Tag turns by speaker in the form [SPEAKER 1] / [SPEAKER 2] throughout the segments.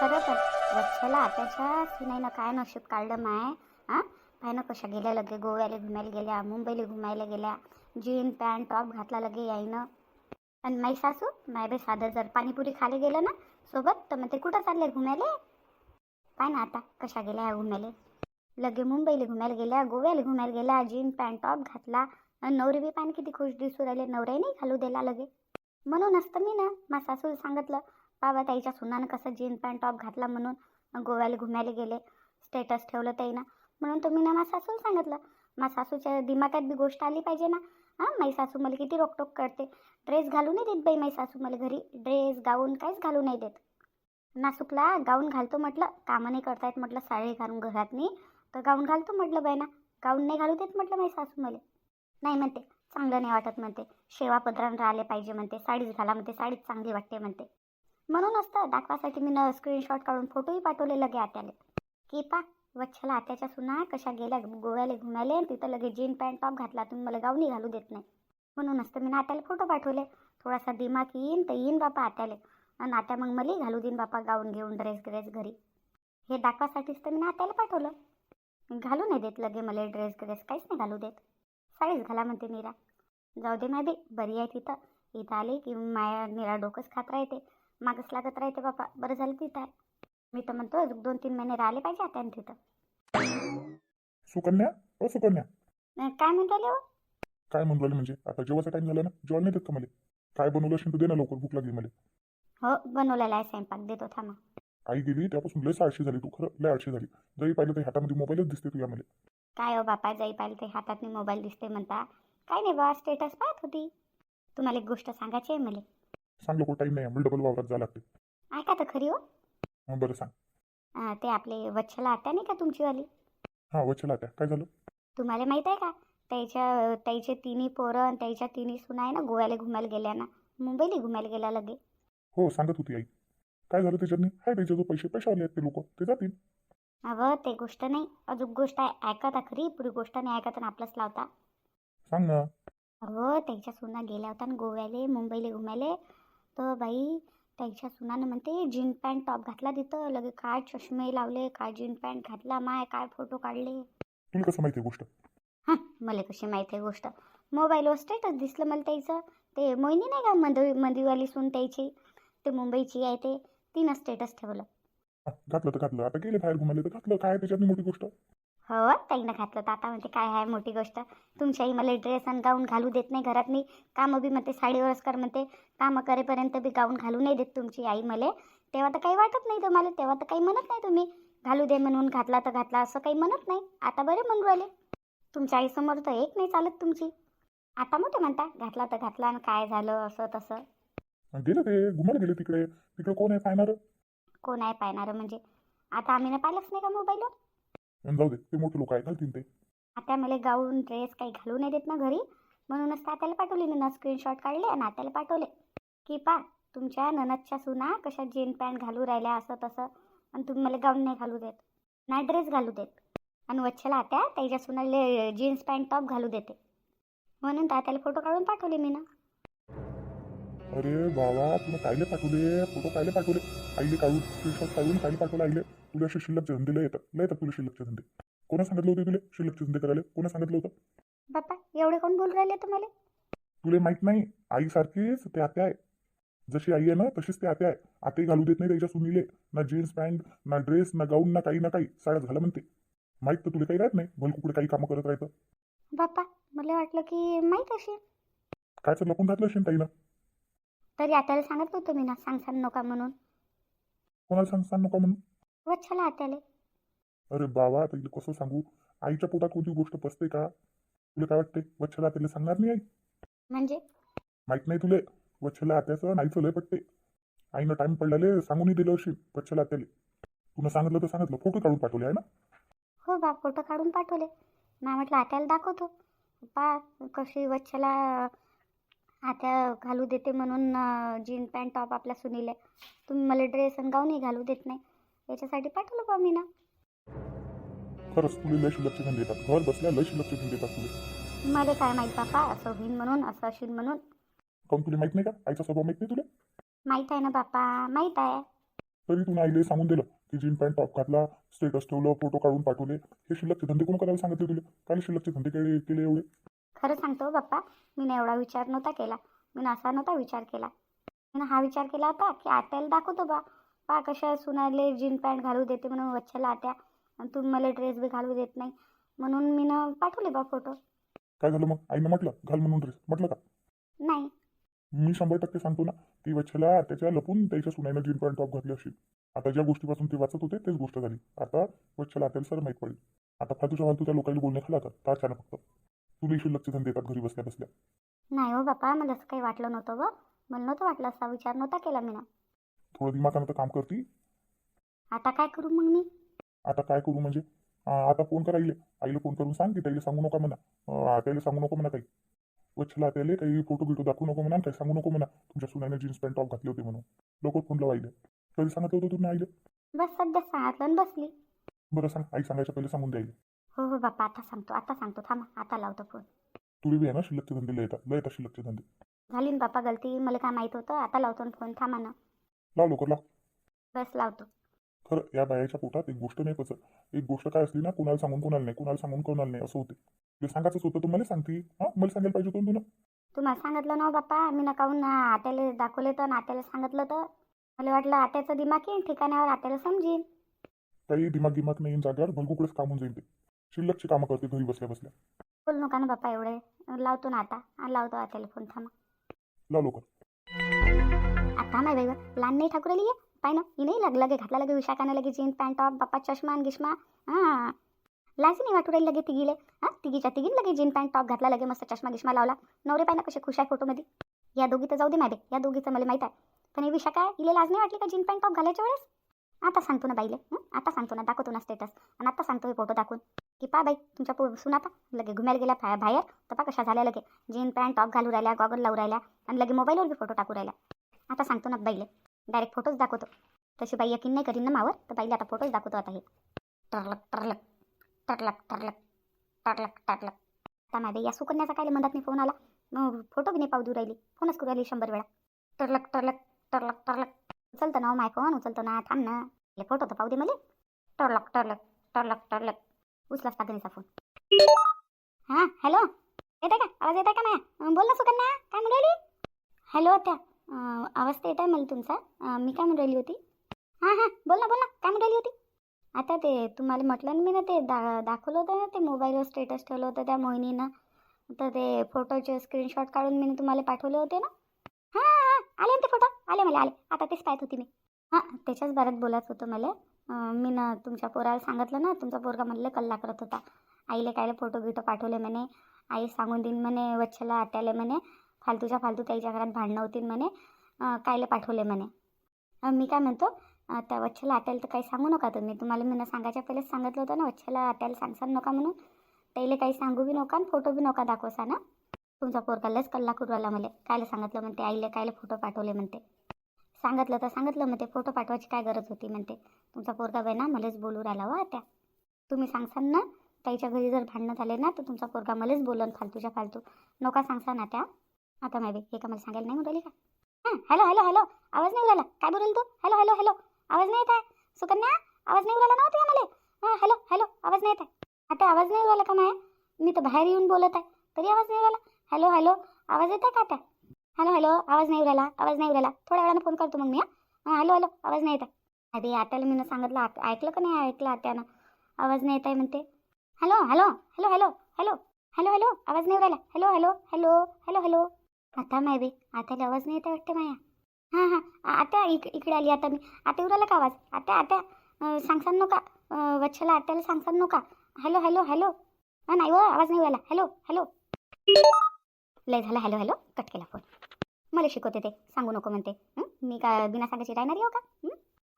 [SPEAKER 1] खरं पण वच्छला आताच्या सुनाईनं काय नशीब काढलं माय? हां? पाय ना कशा गेल्या लगे गोव्याला घुमायला गेल्या मुंबईला घुमायला गेल्या जीन पॅन्ट टॉप घातला लगे याईनं. आणि माई सासू माय बे साधं जर पाणीपुरी खाले गेलं ना सोबत तर मग ते कुठं चालले घुमायले? पाय ना आता कशा गेल्या ह्या घुमायले. लगे मुंबईला घुमायला गेल्या गोव्याला घुमायला गेल्या जीन पॅन्ट टॉप घातला आणि नवरी बी पाणी किती खुश दिसू राहिले नवऱ्या नाही घालू दिला लगे. म्हणून असतं मी ना मा सासू सांगितलं बाबा ताईच्या सुनानं कसं जीन पॅन्ट टॉप घातला म्हणून गोव्याला घुमायला गेले स्टेटस ठेवलं ताईनं. म्हणून तुम्ही ना मा सासूला सांगितलं. मा सासूच्या दिमागात बी गोष्ट आली पाहिजे ना. हां माई सासू मला किती रोकटोक करते. ड्रेस घालू नाही देत बाई माई सासू मला घरी. ड्रेस गाऊन काहीच घालू नाही देत. नासुकला गाऊन घालतो म्हटलं. कामं नाही करतायत म्हटलं साडी घालून घरात नाही तर गाऊन घालतो म्हटलं बाई ना गाऊन नाही घालू देत म्हटलं माई सासू मला. नाही म्हणते. चांगलं नाही वाटत म्हणते. शेवा पदरान राहिले पाहिजे म्हणते. साडीच घाला म्हणते. साडीच चांगली वाटते म्हणते. म्हणून असतं दाखवासाठी मी न स्क्रीनशॉट काढून फोटोही पाठवले लगे आत्याले. की पा वच्छला आत्याच्या सुना कशा गेल्या गोव्याला घुमायले तिथं लगे जीन पॅन्ट टॉप घातला तुम्ही मला गाऊनही घालू देत नाही. म्हणून असतं मी आत्याला फोटो पाठवले. थोडासा दिमाग येईन तर येईन बापा आत्याले. आणि आता मग मलाही घालू देईन बापा गाऊन घेऊन ड्रेस ग्रेस घरी. हे दाखवासाठीच तर मी आत्याला पाठवलं. घालू नाही देत लगे मला ड्रेस ग्रेस काहीच नाही घालू देत. साडीच घाला म्हणते मीरा. जाऊ दे माय बरी आहे तिथं. इथं आली की माया निरा डोकंच खात राहते. मागच लागत राहते बापा. बरं झालं तिथं आहे. मी तर म्हणतो अजून दोन तीन महिने राहिले पाहिजे आता तिथं.
[SPEAKER 2] सुकन्या? ओ सुकन्या.
[SPEAKER 1] अं, काय म्हणताले हो?
[SPEAKER 2] काय राहिले म्हणजे? आता जेवायचा टाइम झाला ना जेवण नाही देत का मला? काय बनवलं असेल तर दे ना लवकर भूक लागली मला.
[SPEAKER 1] हो बनवलेला आहे स्वयंपाक देतो थांबा.
[SPEAKER 2] आई गेली त्यापासून लय आळशी झाली तू खरं लय आळशी झाली. जरी पाहिलं तर हातामध्ये मोबाईलच दिसते तुझ्या मला.
[SPEAKER 1] काय हो बापा जाई पाहिलं ते हातात मोबाईल दिसते म्हणता. काय नाही बा स्टेटस पाहत होती. तुम्हाला एक गोष्ट सांगायची आहे मला.
[SPEAKER 2] सांग टाइम नाही मला डबल वावरात जावं लागते
[SPEAKER 1] ऐका तर खरी हो.
[SPEAKER 2] हं, बरं सांग.
[SPEAKER 1] अं, ते आपले वच्छला आत्या नाही का तुमचीवाली?
[SPEAKER 2] हां वचला त्या काय झालं?
[SPEAKER 1] तुम्हाला माहीत आहे का? त्याच्या त्याचे तिन्ही पोरं आणि त्याच्या तिन्ही सुना आहे ना गोव्याला घुमायला गेल्या ना. मुंबईला घुमायला गेल्या लगे.
[SPEAKER 2] हो सांगत होती आई. काय झालं त्याच्यातनी? हाय त्याच्या जो पैसे पैसे आले आहेत ते लोक ते जातील.
[SPEAKER 1] अवं ते गोष्ट नाही. अजून गोष्ट आहे ऐका तर खरी. पुरी गोष्ट नाही ऐकत आणि आपलंच लावता.
[SPEAKER 2] सांग ना.
[SPEAKER 1] अहो त्याच्या सुना गेल्या होत्या ना गोव्याले मुंबईला घुमायले. तर बाई त्याच्या सुनानं म्हणते जीन पॅन्ट टॉप घातला तिथं लगे काय चष्मे लावले काय जीन पॅन्ट घातला माय काय फोटो काढले.
[SPEAKER 2] तुला कसं माहिती गोष्ट?
[SPEAKER 1] हां मला कशी माहिती आहे गोष्ट? मोबाईलवर स्टेटस दिसलं मला त्याचं. ते मोहिनी नाही का मंदवी मंदिवाली सून त्याची? ते मुंबईची आहे ते. तिनं स्टेटस ठेवलं.
[SPEAKER 2] घातलं तर घातलं. आता गेले बाहेर घुमाले तर घातलं. काय त्याच्यातनी मोठी गोष्ट?
[SPEAKER 1] हो ताईनं घातलं तर आता म्हणते काय आहे मोठी गोष्ट? तुमच्याही मला ड्रेस आणि गाऊन घालू देत नाही घरात मी. कामं बी म्हणते साडीवरच कर म्हणते कामं करेपर्यंत बी गाऊन घालू नाही देत तुमची आई मला. तेव्हा तर काही वाटत नाही तुम्हाला तेव्हा तर काही म्हणत नाही तुम्ही. घालू दे म्हणून घातला तर घातला असं काही म्हणत नाही. आता बरे म्हणून राहिले. तुमच्या आईसमोर तर एक नाही चालत तुमची. आता मोठे म्हणता घातला तर घातला आणि काय झालं असं तसं.
[SPEAKER 2] गेलं ते घुमायला गेले तिकडे. तिकडे कोण आहे पाहणार?
[SPEAKER 1] कोण आहे पाहणारं म्हणजे? आता आम्ही ना पाहिलंच नाही का मोबाईलवर?
[SPEAKER 2] आणि जाऊ दे ते मोठे लोक आहे घालतील ते.
[SPEAKER 1] आता मला गाऊन ड्रेस काही घालू नाही देत ना घरी. म्हणूनच तात्याला पाठवले मी ना स्क्रीनशॉट काढले आणि आत्याला पाठवले. की पा तुमच्या ननदच्या सुना कशा जीन पॅन्ट घालू राहिल्या असं तसं. आणि तुम्ही मला गाऊन नाही घालू देत. ना ड्रेस घालू देत. आणि वच्छला आत्या त्याच्या सुनाले जीन्स पॅन्ट टॉप घालू देते. म्हणून तात्याला फोटो काढून पाठवले मी ना
[SPEAKER 2] अरे बाबा तुला कायले पाठवले? फोटो कायले पाठवले? आईले काढून स्क्रीनशॉट काढून कायले पाठवले आईले? तुला असे शिल्लकचे धंदे लय येतात. लय येतात तुला शिल्लकचे धंदे. कोणा सांगितलं होते तुला शिल्लकचे धंदे करायला? कोणा सांगितलं होतं?
[SPEAKER 1] बाप्पा एवढे कोण बोलू राहिले तुम्हाला?
[SPEAKER 2] तुला माहीत नाही आई सारखीच ते आत्या आहे. जशी आई आहे ना तशीच ते आत्या आहे. आताही घालू देत नाही त्याच्या सुनीले. ना जीन्स पॅन्ट ना ड्रेस ना गाऊन ना काही ना काही. साड्यात घाला म्हणते. माहीत तर तुला काही राहत नाही. भल कुकडे काही कामं करत राहतं.
[SPEAKER 1] बाप्पा मला वाटलं की माहीत असेल.
[SPEAKER 2] कायचं लपून घातलं असेल ताईनं.
[SPEAKER 1] तरी आत्याला सांगत होतो मी ना सांग सांग नका म्हणून.
[SPEAKER 2] कोणाला सांग सांग नका म्हणून?
[SPEAKER 1] वच्छला आत्याले.
[SPEAKER 2] अरे बाबा आता हिला कसं सांगू? आईच्या पोटात कोणती गोष्ट पसते का? तुला काय वाटते? वच्छला तिला सांगणार नाही आई?
[SPEAKER 1] म्हणजे?
[SPEAKER 2] माहीत नाही तुले. वच्छला आत्याचं नाहीचं लय पटते. आईनं टाइम पडल्याले सांगूनही दिलं असेल वच्छला आत्याले. तुला सांगितलं तर सांगितलं फोटो काढून पाठवले आहे ना?
[SPEAKER 1] हो बा फोटो काढून पाठवले. ना म्हटलं आत्याला दाखवतो. पा कशी वच्छला आत्या घालू देते म्हणून जीन पॅन्ट टॉप आपल्या सुनीले. तुम्ही मला ड्रेस आणि गाऊनही घालू देत नाही. याच्यासाठी पाठवलं बा मी ना
[SPEAKER 2] खरंच तुला लय शिल्लकचे धंदे येतात. घर बसल्या लय शिल्लकचे धंदे येतात तुले
[SPEAKER 1] मला काय माहीत बापा असं होईन म्हणून असं असेल म्हणून.
[SPEAKER 2] काऊन तुला माहीत नाही का? आईचा स्वभाव माहीत नाही तुला?
[SPEAKER 1] माहीत आहे ना बापा माहीत आहे.
[SPEAKER 2] तरी तू आईले सांगून दिलं की जीन पॅन्ट टॉप घातला स्टेटस ठेवलं फोटो काढून पाठवले. हे शिल्लकचे धंदे कोण करायला सांगितले तुला? काय शिल्लकचे धंदे केले केले एवढे?
[SPEAKER 1] खरं सांगतो हो बाप्पा मी एवढा विचार नव्हता केला. मी असा नव्हता विचार केला. मी हा विचार केला होता की आत्याला दाखवतो बा. पा कशा सुनाले जीन पॅन्ट घालू देते म्हणून वच्छला आत्या आणि तुम्ही मला ड्रेस बी घालू देत नाही. म्हणून मी ना पाठवले बा फोटो.
[SPEAKER 2] काय झालं मग? आईनं म्हटलं घाल म्हणून ड्रेस म्हटलं का?
[SPEAKER 1] नाही.
[SPEAKER 2] मी शंभर टक्के सांगतो ना ती वच्छला त्याच्या लपून त्याच्या सुनाईनं जीन पॅन्ट टॉप घातली असेल आता ज्या गोष्टीपासून ते वाचत होते तेच गोष्ट झाली. आता वच्छला आत्याला सर माहीत पडली. आता फालतूच्या फालतूच्या लोकांना बोलणे खाला आता फक्त. तुला शिल्लकचे धंदे येतात घरी बसल्या बसल्या.
[SPEAKER 1] नाही हो बाप्पा मला असं काही वाटलं नव्हतं व मला नव्हतं वाटलं असा विचार नव्हता केला मी
[SPEAKER 2] थोडं दिमागानं तर काम करती.
[SPEAKER 1] आता काय करू मग मी?
[SPEAKER 2] आता काय करू म्हणजे? आता फोन करा आईले. आईला फोन करून सांग की त्याला सांगू नका म्हणा. त्याला सांगू नको म्हणा काही वच्छला त्याला काही फोटो बिटो दाखवू नको म्हणा काही सांगू नको म्हणा. तुमच्या सुनाने जीन्स पॅन्ट टॉप घातले होते म्हणून. लोक फोन लावा आईले. कधी सांगितलं होतं तुम्ही आईले.
[SPEAKER 1] बस सध्या सांगितलं बसली.
[SPEAKER 2] बरं सांग. आई सांगायच्या पहिले सांगून द्यायला
[SPEAKER 1] हो हो बाप्पा आता सांगतो आता सांगतो थांबा आता लावतो फोन
[SPEAKER 2] तुला बी आहे ना शिल्लकचे धंदे लय येतात लय येतात शिल्लकचे धंदे.
[SPEAKER 1] झाली ना बाप्पा गलती मला काय माहीत होतं आता लावतो ना फोन थांबा ना.
[SPEAKER 2] लाव लवकर लाव.
[SPEAKER 1] बस लावतो.
[SPEAKER 2] खरं या बायाच्या पोटात एक गोष्ट नाही पचत. एक गोष्ट काय असली ना कुणाला सांगून कोणाला नाही कुणाला सांगून कोणाला नाही असं होते. ते सांगायचंच होतं तुम्हाला सांगते. हां मला सांगायला पाहिजे होतं ना तुला.
[SPEAKER 1] तुम्हाला सांगितलं ना हो बाप्पा मी ना काहून आत्याला दाखवले तर आत्याला सांगितलं तर मला वाटलं आत्याचं दिमाग येईल ठिकाणावर आत्याला समजेल
[SPEAKER 2] काही दिमाग दिमाग नाही येईन जागेवर भलगुकडेच काम होऊन जाईल ते. शिल्लकची कामं करते घरी बसल्या बसल्या.
[SPEAKER 1] बोल नका ना बाप्पा एवढे. लावतो ना आता. हा, लावतो आत्याला फोन थांबा.
[SPEAKER 2] लाव लवकर.
[SPEAKER 1] आता नाही बाई लहान नाही ठाकूरली ये? पाय ना ही नाही लग लगे घातला लगे विशाखाने लगे जीन पॅन्ट टॉप बाप्पा चष्मा आणि गिश्मा हां लाजी नाही वाटू राहिली लगे तिघीले? हां तिघीच्या तिघीन लगे जीन पॅन्ट टॉप घातला लगे मस्त चष्मा गिश्मा लावला. नवरे पाय ना कसे खुश आहे फोटोमध्ये. या दोघी तर जाऊ दे माय या दोघीचं मला माहीत आहे. पण हे विशाखा हिला लाज नाही वाटली का जीन पॅन्ट टॉप घालायच्या वेळेस? आता सांगतो ना बाईले आता सांगतो ना दाखवतो ना स्टेटस आणि आता सांगतो हे फोटो दाखवून. की पा बाई तुमच्या पो सुना पा लगे घुमायला गेल्या फा बाहेर. तर पा कशा झाल्या लगे. जीन पॅन्ट टॉप घालू राहिल्या गॉगल लावू राहिल्या आणि लगे मोबाईलवर बी फोटो टाकू राहिल्या. आता सांगतो ना बाईले डायरेक्ट फोटोच दाखवतो. तशी बाई यकीन नाही करीन ना मावर तर बाईला आता फोटोच दाखवतो आता हे. टरलक टरलक टरलक टरलक टरलक टरलक. आता माझ्या या सुकन्याचा काय म्हणतात नाही फोन आला? मग फोटो बी नाही पाहू देऊ राहिली. फोनच करू राहिली शंभर वेळा. टरलक टरलक टरलक टरलक. उचलतो ना हो माय फोन उचलतो ना थांब ना. ले फोटो तर पाहू दे मला. टरलक टरलक टरलक टरलक. उचलास टाकणीचा फोन हां हॅलो येते का? आवाज येत आहे का माया? बोल ना सुकन्या काय म्हणून राहिली? हॅलो त्या आवाज तर येत आहे मला तुमचा. मी काय म्हणून राहिली होती? हां हां बोल ना बोल ना काय म्हणून राहिली होती? आता ते तुम्हाला म्हटलं ना मी ना ते दा दाखवलं होतं ना ते मोबाईलवर स्टेटस ठेवलं होतं त्या मोहिनीनं. तर ते फोटोचे स्क्रीनशॉट काढून मी तुम्हाला पाठवले होते ना. हां हां आले ना ते फोटो आले मला आले. आता तेच पाहत होती मी. हां त्याच्याच बारात बोलत होतं मला. मी ना तुमच्या पोराला सांगितलं ना तुमचा पोरगा म्हणलं कल्ला करत होता. आईले कायले फोटो गिटो पाठवले म्हणे. आई सांगून देईन म्हणे वच्छला आत्याले म्हणे. फालतूच्या फालतू त्याच्या घरात भांडणं होतील म्हणे. कायले पाठवले म्हणे. मी काय म्हणतो त्या वच्छला आत्याला तर काही सांगू नका तुम्ही. तुम्हाला मी सांगायच्या पहिलेच सांगितलं होतं ना वच्छला आत्याला सांगसान नका म्हणून. त्याला काही सांगू बी नका आणि फोटो बी नका दाखवसा ना तुमचा पोरगा लस कल्ला करू आला मला कायला सांगितलं म्हणते आईले कायले फोटो पाठवले म्हणते. सांगितलं तर सांगितलं म्हणते फोटो पाठवायची काय गरज होती म्हणते. तुमचा पोरगा बाई ना मलाच बोलू राहिला हो वा त्या तुम्ही सांगसान ना त्याच्या घरी जर भांडणं झाले ना तर तुमचा पोरगा मलाच बोलन फालतूच्या फालतू. नका सांगसा ना त्या आता माय हे का मला सांगायला नाही म्हणून राहिली का? हां हॅलो हॅलो हॅलो आवाज नाही उराला काय बोलेल तू? हॅलो हॅलो हॅलो आवाज नाही येत आहे. सुकन्या आवाज नाही उराला नव्हता हो मला? हां हॅलो हॅलो आवाज नाही येत आहे. आता आवाज नाही उराला का माया? मी तर बाहेर येऊन बोलत आहे. तरी आवाज नाही उराला हॅलो हॅलो आवाज येत आहे का आता हॅलो हॅलो आवाज नाही उराला आवाज नाही उराला थोड्या वेळानं फोन करतो मग मी हां हॅलो हॅलो आवाज नाही येत आहे अरे आत्याला मी सांगितलं ऐकलं का नाही ऐकलं आत्यानं आवाज नाही येत आहे म्हणते hello hello hello hello hello hello hello आवाज नाही उराला hello hello hello hello hello आता माय बे आत्याला आवाज नाही येत आहे वाटते माया हां हां आता इक इकडे आली आता मी आता उराला का आवाज आता आता सांगसान नका वच्छला आत्याला सांगसान नका हॅलो हॅलो हॅलो हां नाही व आवाज नाही आला हॅलो हॅलो लय झालं हॅलो हॅलो. कट केला फोन. मला शिकवते ते. सांगू नको म्हणते. मी का बिना सांगायची राहणार हो का?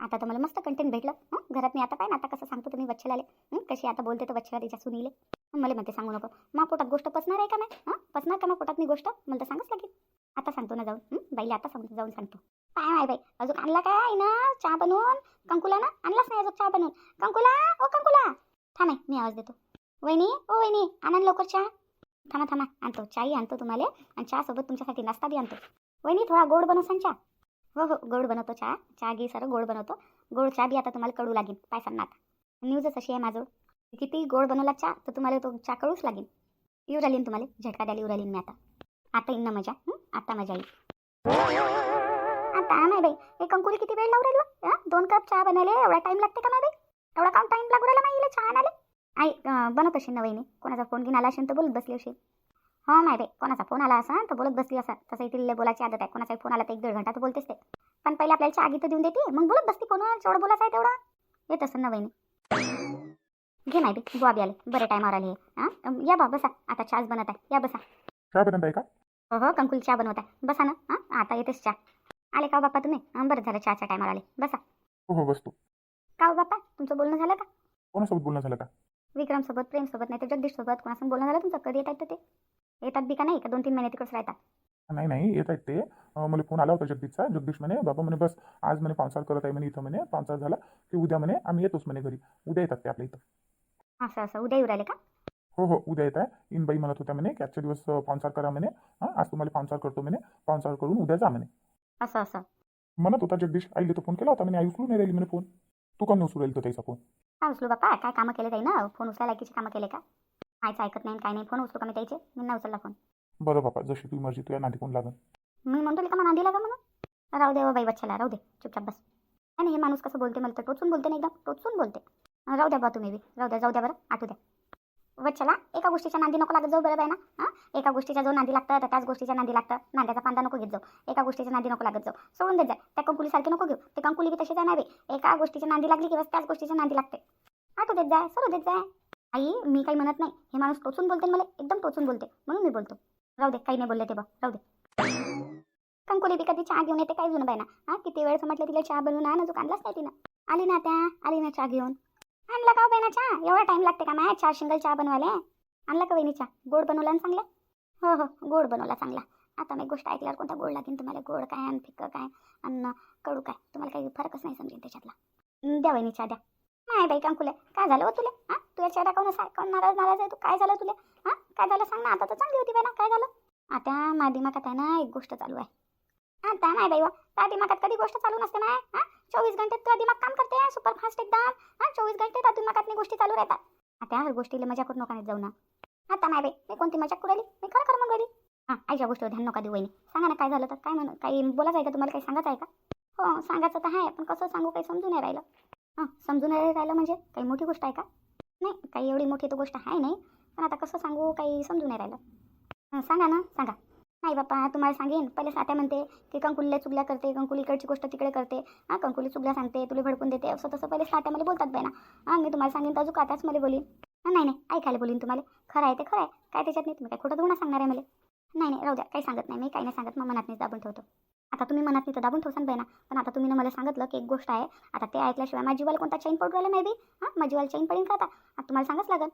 [SPEAKER 1] आता तर मला मस्त कंटेंट भेटलं. घरात मी आता काय ना आता कसं सांगतो तुम्ही वच्छला आले कशी आता बोलते तर वच्छला तिच्या सुनीले. मला म्हणते सांगू नको. मा पोटात गोष्ट पसणार आहे का नाही? पसणार का मग पोटात मी गोष्ट? मला तर सांगच लागेल. आता सांगतो ना जाऊन. बाईला आता सांगतो जाऊन सांगतो. काय माय बाई. अजून आणला काय ना? चहा बनवून? कंकुला ना? आणलाच नाही अजून चहा बनवून. कंकुला? ओ कंकुला! थांब आहे, मी आवाज देतो. वहिनी ओ वहिनी आणा लवकर चहा. थांबा थांबा. आणतो. चाही आणतो तुम्हाला. आणि चहासोबत तुमच्यासाठी नाश्ता बी आणतो. वहिनी थोडा गोड बनव चहा. हो हो. गोड बनवतो चहा. चहा घे सर. गोड बनवतो. गोड चहा बी आता तुम्हाला कळू लागेल पायसांना आता. न्यूजच अशी आहे माझं. किती गोड बनवला चहा तर तुम्हाला तो चहा कळूच लागेल. येऊ राहिली तुम्हाला. झटका द्यायला येऊ राहिली मी आता. आता येईन ना मजा. आता मजा येईल. आता नाही बाई. हे कंकुरी किती वेळ लावू राहिलो दोन कप चहा बनायला एवढा टाइम लागते का नाही बाई? एवढा काम टाइम लागू राहिला नाही चहा आणले आई अं, बनवत असेल ना वहिनी? कोणाचा फोन घेऊन आला असेल तर बोलत बसली असेल. हो नाही बाई कोणाचा फोन आला असा तर बोलत बसली असा तसं तिला बोलायची आदत आहे. कोणाचा फोन आला तर एक दीड घंटा तर बोलतेच ते. पण पहिले आपल्याला चहा तर देऊन देते. मग बोलत बसते फोनवर जेवढं बोलायचं आहे तेवढं. येत असेल ना वहिनी? घे नाही बी बुवा बी आले. बरे टायमावर आले हां. या बा बसा. आता चहाच बनत आहे. या बसा.
[SPEAKER 2] चहा बनत आहे का?
[SPEAKER 1] हो हो कंकुल चहा बनवत आहे. बसा ना. हां? आता येतेच चहा. आले का हो बाप्पा तुम्ही? बरं झालं चहाच्या टायमावर आले. बसा.
[SPEAKER 2] हो हो बसतो.
[SPEAKER 1] का हो बाप्पा? तुमचं बोलणं झालं का?
[SPEAKER 2] कोणासोबत बोलणं झालं का?
[SPEAKER 1] विक्रमसोबत प्रेमसोबत नाही तर जगदीशसोबत कोणासोबत बोलणं झालं तुमचं? कधी येतात तर ते? येतात बी का नाही? का दोन तीन महिने तिकडच राहतात?
[SPEAKER 2] नाही नाही येत आहेत ते मला फोन आला होता जगदीशचा. जगदीश म्हणे बाबा म्हणे बस आज म्हणे पावसाळ करत आहे म्हणे इथं म्हणे. पावसाळ झाला की उद्या म्हणे आम्ही येतोच म्हणे घरी. उद्या येतात ते आपल्या इथं.
[SPEAKER 1] असं असं. उद्या येऊ राहिले का?
[SPEAKER 2] हो हो. उद्या येत आहे इनबाई म्हणत होत्या म्हणे की आजच्या दिवस पावसाळ करा म्हणे. हां आज तुम्हाला पावसाळ करतो म्हणे. पावसाळ करून उद्या जा म्हणे.
[SPEAKER 1] असं असं.
[SPEAKER 2] म्हणत होता जगदीश आईला तो फोन केला होता म्हणे. आई उचलून नाही राहिली म्हणे फोन. तू का नाही उचलू राहिली तो त्याचा फोन?
[SPEAKER 1] काय उचलू बाप्पा? काय कामं केले ताई ना? फोन उचलायला लायकीचे कामं केले का? आयचं ऐकत नाही काय नाही. फोन उचलू का मी त्याचे? मी नाही उचलला फोन.
[SPEAKER 2] बरं बापा जशी तुझी मर्जी तुझ्या नादी कोण लागन?
[SPEAKER 1] मी म्हणतो का मग नांदीला का म्हणून? राहू दे बाई बच्चाला राहू दे. चुपचाप बस. आणि हे माणूस कसं बोलते मला तर? टोचून बोलते ना एकदम? टोचून बोलते. राहू द्या बा तुम्ही बी. राहू द्या जाऊ द्या बरं. आठवू द्या. वच्छला एका गोष्टीच्या नांदी नको लागत जाऊ बरं आहे ना? हां? एका गोष्टीच्या जो नांदी लागतं तर त्याच गोष्टीच्या नांदी लागतं. नांद्याचा पांदा नको घेत जाऊ. एका गोष्टीच्या नांदी नको लागत जाऊ. सोडून देत जा. त्या कंकुलीसारखे नको घेऊ. ते कंकुली बी तशीच आहे ना एका गोष्टीच्या नांदी लागली की बस त्याच गोष्टीच्या नांदी लागते. आठवू देत जाय सोडू देत जाय. आई मी काही म्हणत नाही. हे माणूस टोचून बोलते मला एकदम टोचून बोलते. म्हणून मी बोलतो. राहू दे काही नाही बोलले ते बघ. राहू दे. कंकुली बी कधी चहा घेऊन येते काय जुनं बाई ना. किती वेळ म्हटलं तिला चहा बनवून आण आणलाच नाही तिनं. आली ना त्या आली ना चहा घेऊन. आणला का हो बेना चहा एवढा टाइम लागते का माया? चार शिंगल चहा बनवायला? आणला का वहिनी चहा गोड बनवला आणि चांगला? हो हो गोड बनवला चांगला. आता मी गोष्ट ऐकल्यावर कोणता गोड लागेल तुम्हाला? गोड काय आणि फिक्क काय अन्न कडू काय? तुम्हाला काही फरकच नाही समजेल त्याच्यातला. द्या वहिनी चहा द्या. नाही बाई कांकुले काय झालं हो तुला? हां? तुझ्या चेहरा काऊन असा काऊन नाराज नाराज आहे तू? काय झालं तुला? हां? काय झालं? सांग ना. आता तर चांगली होती बाई ना काय झालं? आता माझ्या दिमागात आहे ना एक गोष्ट चालू आहे. आता नाही बाई हो. त्या दिमागात कधी गोष्ट चालू नसते ना हां? चोवीस घंटे तुझा दिमाग काम करते सुपर फास्ट एकदम. हां चोवीस घंटे त्या दिमागात गोष्टी चालू राहतात. आता हर गोष्टीला मजा करू नका जाऊ ना. आता नाही बाई मी कोणती मजा करू राहिली? मी खरं खरं म्हणून राहिली. हां आईच्या गोष्टीवर ध्यान नका देऊ वहिनी. सांगा ना काय झालं तर काय म्हणून काही बोलायचं आहे का? तुम्हाला काही सांगायचं आहे का? हो सांगायचं तर आहे पण कसं सांगू काही समजून नाही राहिलं. हां समजून नाही राहिलं म्हणजे काही मोठी गोष्ट आहे का? नाही काही एवढी मोठी तर गोष्ट आहे नाही. पण आता कसं सांगू काही समजून नाही राहिलं. सांगा ना सांगा. नाही बाप्पा तुम्हाला सांगेन. पहिले सात्या म्हणते की कंकुलीला चुगल्या करते कंकुली इकडची गोष्ट तिकडे करते. हां कंकुली चुगल्या सांगते तुला भडकून देते. असं तसं पहिले सात्या मला बोलतात बाई ना. हां मी तुम्हाला सांगेन तर अजून का त्याच मला बोलीन हां नाही नाही ऐकायला बोलीन तुम्हाला. खरं आहे ते खरं आहे. काय त्याच्यात नाही तुम्ही काय खोटं तुम्हाला सांगणार आहे मला. नाही नाही राहू द्या काही सांगत नाही. मी काही नाही सांगत मग मनात नाही दाबून ठेवतो. आता तुम्ही मनात नाही तर दाबून ठेवसान बाई ना. पण आता तुम्ही ना मला सांगितलं की एक गोष्ट आहे. आता ते ऐकल्याशिवाय माझ्या जीवाला कोणता चैन पडू राहिला नाही बी हां माझ्या जीवाला चैन पडेल का आता? आता तुम्हाला सांगाच लागेल.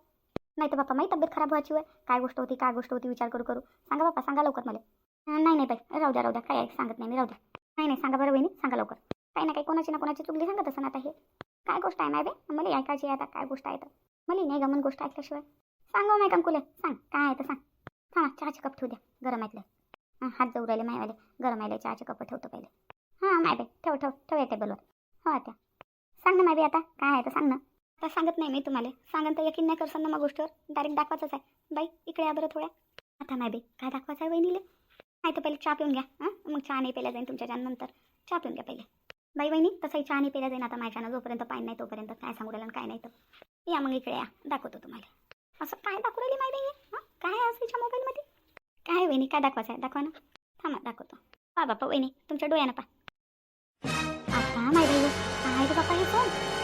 [SPEAKER 1] नाही तर बाप्पा माझी तब्येत खराब व्हायची होय. काय गोष्ट होती काय गोष्ट होती विचार करू करू. सांगा बापा सांगा लवकर मला. नाही नाही बाई राहू द्या राहू द्या. काय सांगत नाही मी राहू द्या. नाही नाही सांगा बरं वहिनी सांगा लवकर. काही ना काही कोणाची ना कोणाची चुकली सांगत असं आता हे. काय गोष्ट आहे नाही बे मला ऐकायची आता काय गोष्ट आहे तर. मला नाही गमन गोष्ट ऐकल्याशिवाय. सांगा हो, माय कंकुले सांग. काय आहे तर सांग. हां चहाचे कप ठेवू द्या गरम ऐकले हात जाऊ राहिले मायवाले गरम आले चहाचे कप ठेवतो पहिले. हां माय बाई ठेव ठेव ठेव टेबलवर हो आता सांग ना माय बाई आता काय आहे तर सांग ना. आता सांगत नाही मी तुम्हाला. सांगन तर यकीन नाही करसान ना मग गोष्टीवर. डायरेक्ट दाखवायचंच आहे. बाई इकडे या बरं थोड्या. आता नाही बाई काय दाखवायचं आहे वहिनीले? नाही तर पहिले चहा पिऊन घ्या हां? मग चहा नाही प्यायला जाईन तुमच्या नंतर. चहा पिऊन घ्या पहिले. बाई वहिनी तसंही चहा नाही प्यायला जाईन आता माझ्यानं. जोपर्यंत पाणी नाही तोपर्यंत काय सांगू राहिलं काय नाही तर. या मग इकडे या. दाखवतो तुम्हाला. असं काय दाखवू राहिली माहिती बाई हां? काय आहे असं मोबाईलमध्ये? काय आहे वहिनी काय दाखवायचं आहे? दाखवा ना. थांबा दाखवतो. पा बापा वहिनी तुमच्या डोळ्यानं पा आता माहिती काय रे बापा हे फोन?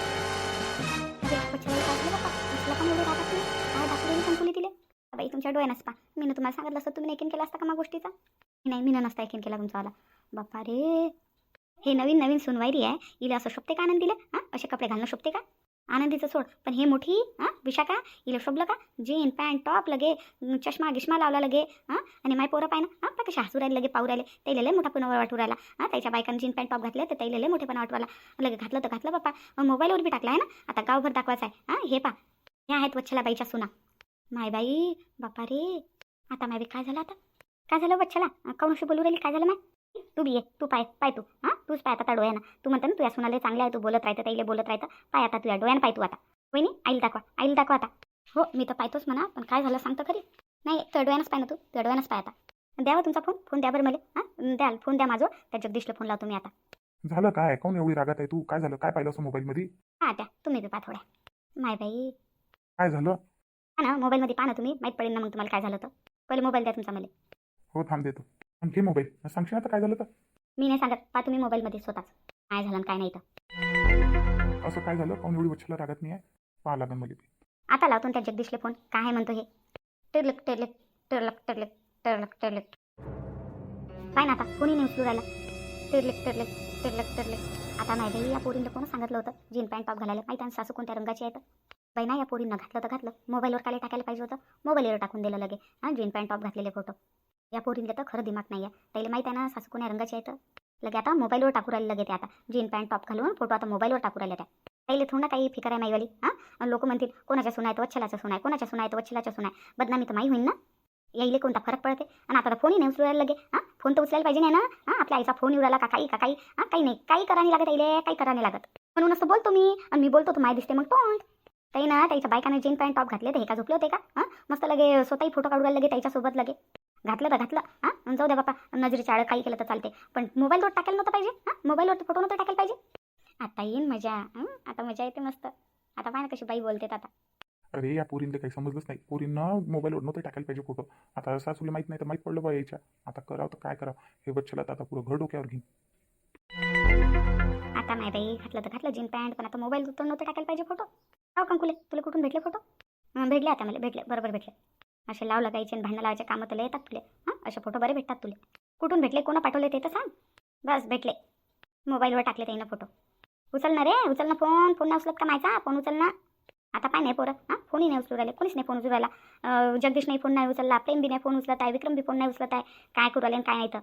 [SPEAKER 1] बाई तुमच्या डोळ्यानंच पा मी तुम्हाला सांगितलं असतं तुम्ही एकीन केला असता का मग गोष्टीचा? नाही मी नसता एकीन केला तुमचावाला बापा रे. हे नवीन नवीन सुनवायरी आहे. हिला असं शोभते का आनंद दिलं हां? असे कपडे घालणं शोभते का? आनंदीचं सोड. पण हे मोठी हां? विशाखा हिला शोभलं का? जीन पॅन्ट टॉप लगे चष्मा गिष्मा लावला लगे हां? आणि माय पोरं पाय ना हां? पण कशा हसू राहिले लगे पाऊ राहिले. त्याला लय मोठा पुन्हा वाटू राहिला. हां? त्याच्या बायकानं जीन पॅन्ट टॉप घातले तर त्याला लय मोठेपणा वाटू राहिला. लगे घातलं तर घातलं बापा मोबाईलवर बी टाकला आहे ना? आता गावभर दाखवायचं आहे. हां? हे पा हे आहेत वच्छला बाईच्या सुना. माय बाई बापा रे आता माय बाई काय झालं आता? काय झालं वच्छला काऊन अशी बोलू राहिली काय झालं माय? तू बी ये तू पाय पाय तू. हां? तूच पाय आता डोळ्यानं तू म्हणते ना तुझ्या सुनाले चांगले आहे तू बोलत राहतं त्याला बोलत राहतं. पाय आता तुझ्या डोळ्यानं पाय तू आता. वहिनी आईला दाखवा आईला दाखवा आता. हो मी तर पाहतोच म्हणा पण काय झालं सांगतं खरी. नाही डोळ्यानंच पाय ना तू डोळ्यानंच पाय आता. द्यावा तुमचा फोन? फोन द्या बरं मला. हां? द्या फोन द्या माझं. त्या जगदीशला फोन लावतो मी आता.
[SPEAKER 2] झालं काय? काऊन एवढी रागात आहे तू? काय झालं? काय पाहिलं असं मोबाईलमध्ये?
[SPEAKER 1] हां त्या तुम्ही बी पा थोड्या. माय बाई.
[SPEAKER 2] काय झालं?
[SPEAKER 1] ना मोबाईलमध्ये पहा ना तुम्ही माहीत पडेल ना मग तुम्हाला काय झालं तर पहिले मोबाईल द्या तुमचा मला.
[SPEAKER 2] हो थांब देतो. आणि घे मोबाईल. सांगशील आता काय झालं तर
[SPEAKER 1] मी नाही सांगत. पहा तुम्ही मोबाईलमध्ये स्वतःच. काय झालं आणि काय नाही तर
[SPEAKER 2] असं काय झालं? काऊन एवढी वच्छला रागात नाही आहे? पाहा लागेल मला ते.
[SPEAKER 1] आता लावतो त्या जगदीशले फोन. काय म्हणतो हे? टिरलक टिरलक टिरलक टिरलक टिरलक टिरलक. पाय ना आता कोणी नाही उचलू राहिला. टिरलक टिरलक टिरलक टिरलक. आता नाही बाई या पोरींना कोण सांगितलं होतं? जीन पॅन्ट टॉप घालायला. माहिती ना सासू कोणत्या रंगाची आहे तर? बाई ना या पोरींना घातलं तर घातलं. मोबाईलवर काय टाकायला पाहिजे होतं. मोबाईलवर टाकून दिलं लगे हां जीन पॅन्ट टॉप घातलेले फोटो या पोरींले तर खरं दिमाग नाही आहे त्याला माहिती आहे ना सासू कोण्या रंगाची आहे तर. लगे आता मोबाईलवर टाकू राहिले लगे ते आता. जीन पॅन्ट टॉप घालून फोटो आता मोबाईलवर टाकू राहिले त्या. त्याला थोडं काही फिकर आहे माईवाली. हां? लोक म्हणतील कोणाच्या सुना आहेत वच्छलाच्या सुना आहे. कोणाच्या सुना आहेत वच्छलाच्या सुना आहे. बदनामी तर माही होईल ना. याईले कोणता फरक पडते? आणि आता फोनही नाही उचलू लगे. हां? फोन तर उचलायला पाहिजे नाही ना. हां? आपल्या आईचा फोन येऊ राहिला का काही का काही? हां? काही नाही. काही करा नाही लागत यायले. काही करा नाही लागत. म्हणून असं बोलतो मी. आणि मी बोलतो तर माय दिसते मग तोंड. काही ना त्याच्या बायकाने जीन पॅन्ट टॉप घातले तर हे का झोपले होते का? हां? मस्त लगे स्वतःही फोटो काढू लगे त्याच्यासोबत लगे. घातलं तर घातलं हां? जाऊ द्या बापा नजरेच्या आड काही केलं तर चालते पण मोबाईलवर टाकायला नव्हतं पाहिजे? हां? मोबाईलवर फोटो नव्हतं टाकायला पाहिजे? आता येईन मजा? आता मजा येते मस्त. आता पाहा ना कशी बाई बोलते आता.
[SPEAKER 2] अरे या पोरींना काही समजलंच नाही. पोरींना मोबाईलवर नव्हतं टाकायला पाहिजे फोटो आता सासूला माहीत नाही तर माहीत पडलं बा यायच्या आता करावं तर काय करावं? हे बच्चला तर आता पुरं घर डोक्यावर घेईन.
[SPEAKER 1] आता नाही बाई घातलं तर घातलं जीन पॅन्ट पण आता मोबाईल नव्हतं टाकायला पाहिजे फोटो हो कंकुले तुला कुठून भेटले फोटो भेटले आता मला भेटले बरोबर भेटले. असे लाव लगायचे आणि भांडणं लावायचे कामं तुला येतात तुले. हां असे फोटो बरे भेटतात तुले. कुठून भेटले कोणा पाठवले ते तर सांग. बस भेटले. मोबाईलवर टाकले त्यांना फोटो उचल ना रे उचल ना फोन फोन नाही उचलत का मायचा? फोन उचल ना आता काय नाही पोरं. हां फोनही नाही उचलू राहिले. कोणीच नाही फोन उचलू राहिला जगदीश नाही फोन नाही उचलला प्रेम बी नाही फोन उचलत आहे विक्रम बी फोन नाही उचलत आहे. काय करू राहिले काय नाही तर?